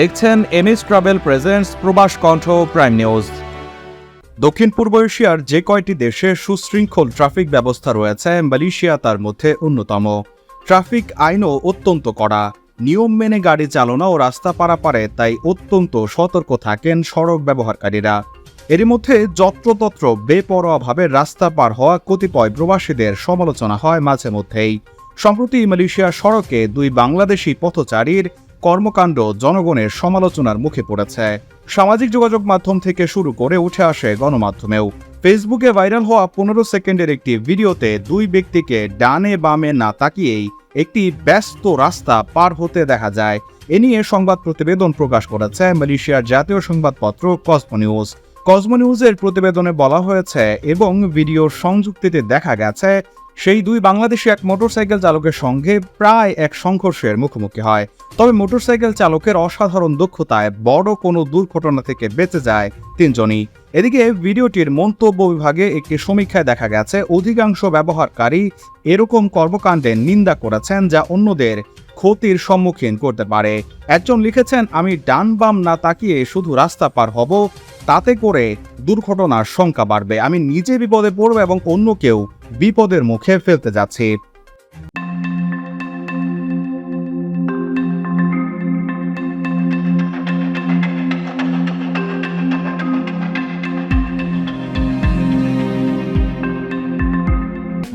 দেখছেন MS travel presents প্রবাস কণ্ঠ প্রাইম নিউজ। দক্ষিণ পূর্ব এশিয়ার যে কয়টি দেশে সুশৃঙ্খল ট্রাফিক ব্যবস্থা রয়েছে, মালয়েশিয়া তার মধ্যে অন্যতম। ট্রাফিক আইনও অত্যন্ত কড়া, নিয়ম মেনে গাড়ি চালনা ও রাস্তা পারাপারে তাই অত্যন্ত সতর্ক থাকেন সড়ক ব্যবহারকারীরা। এরই মধ্যে যত্রতত্র বেপরোয়াভাবে রাস্তা পার হওয়া কতিপয় প্রবাসীদের সমালোচনা হয় মাঝে মধ্যেই। সম্প্রতি মালয়েশিয়ার সড়কে দুই বাংলাদেশি পথচারীর কর্মকাণ্ড জনগণের সমালোচনার মুখে পড়েছে। সামাজিক যোগাযোগ মাধ্যম থেকে শুরু করে উঠে আসে গণমাধ্যমেও। ফেসবুকে ভাইরাল হওয়া পনেরো সেকেন্ডের একটি ভিডিওতে দুই ব্যক্তিকে ডানে বামে না তাকিয়েই একটি ব্যস্ত রাস্তা পার হতে দেখা যায়। এ নিয়ে সংবাদ প্রতিবেদন প্রকাশ করেছে মালয়েশিয়ার জাতীয় সংবাদপত্র কসমো নিউজ কসমো নিউজের প্রতিবেদনে বলা হয়েছে এবং ভিডিওর সংযুক্তিতে দেখা গেছে সেই দুই বাংলাদেশি এক মোটরসাইকেল চালকের সঙ্গে প্রায় এক সংঘর্ষের মুখোমুখি হয়। তবে মোটরসাইকেল চালকের অসাধারণ দক্ষতায় বড় কোনো দুর্ঘটনা থেকে বেঁচে যায় তিনজনই। এদিকে ভিডিওটির মন্তব্য বিভাগে একটি সমীক্ষায় দেখা গেছে, অধিকাংশ ব্যবহারকারী এরকম কর্মকাণ্ডে নিন্দা করেছেন যা অন্যদের ক্ষতির সম্মুখীন করতে পারে। একজন লিখেছেন, আমি ডান বাম না তাকিয়ে শুধু রাস্তা পার হব তাতে করে দুর্ঘটনার সংখ্যা বাড়বে। আমি নিজে বিপদে পড়ব এবং অন্য কেউ বিপদের মুখে ফেলতে যাচ্ছি।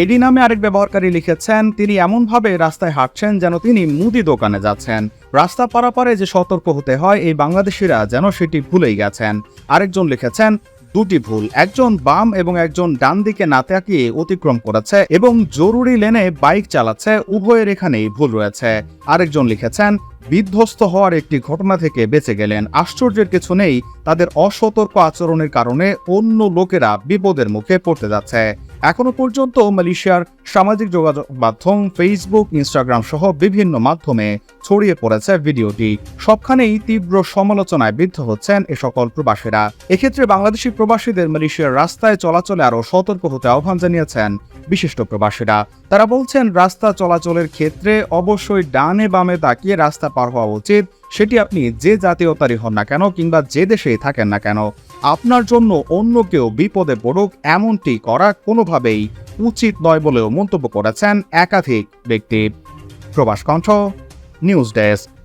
এডি নামে আরেক ব্যবহারকারী লিখেছেন, তিনি এমনভাবে রাস্তায় হাঁটছেন যেন তিনি মুদি দোকানে যাচ্ছেন। রাস্তা পারাপারে যে সতর্ক হতে হয়, এই বাংলাদেশিরা যেন সেটি ভুলেই গেছেন। আরেকজন লিখেছেন, দুটি ভুল। একজন বাম এবং একজন ডান দিকে না তাকিয়ে অতিক্রম করেছে এবং জরুরি লেনে বাইক চালাচ্ছে, উভয়ের এখানেই ভুল রয়েছে। আরেকজন লিখেছেন, বিধ্বস্ত হওয়ার একটি ঘটনা থেকে বেঁচে গেলেন। আশ্চর্যের কিছু নেই, তাদের অসতর্ক আচরণের কারণে অন্য লোকেরা বিপদের মুখে পড়তে যাচ্ছে। এখনও পর্যন্ত মালয়েশিয়ার সামাজিক যোগাযোগ মাধ্যম ফেসবুক ইনস্টাগ্রাম সহ বিভিন্ন মাধ্যমে ছড়িয়ে পড়েছে ভিডিওটি। সবখানেই তীব্র সমালোচনায় বিদ্ধ হচ্ছেন এ সকল প্রবাসীরা। এক্ষেত্রে বাংলাদেশি প্রবাসীদের মালয়েশিয়ার রাস্তায় চলাচলে আরও সতর্ক হতে আহ্বান জানিয়েছেন বিশিষ্ট প্রবাসীরা। তারা বলছেন, রাস্তা চলাচলের ক্ষেত্রে অবশ্যই ডানে বামে তাকিয়ে রাস্তা পার হওয়া উচিত। সেটি আপনি যে জাতীয়তারই হন না কেন কিংবা যে দেশেই থাকেন না কেন, আপনার জন্য অন্য কেউ বিপদে পড়ুক এমনটি করা কোনোভাবেই উচিত নয় বলেও মন্তব্য করেছেন একাধিক ব্যক্তি। প্রবাস কণ্ঠ, নিউজ ডেস্ক।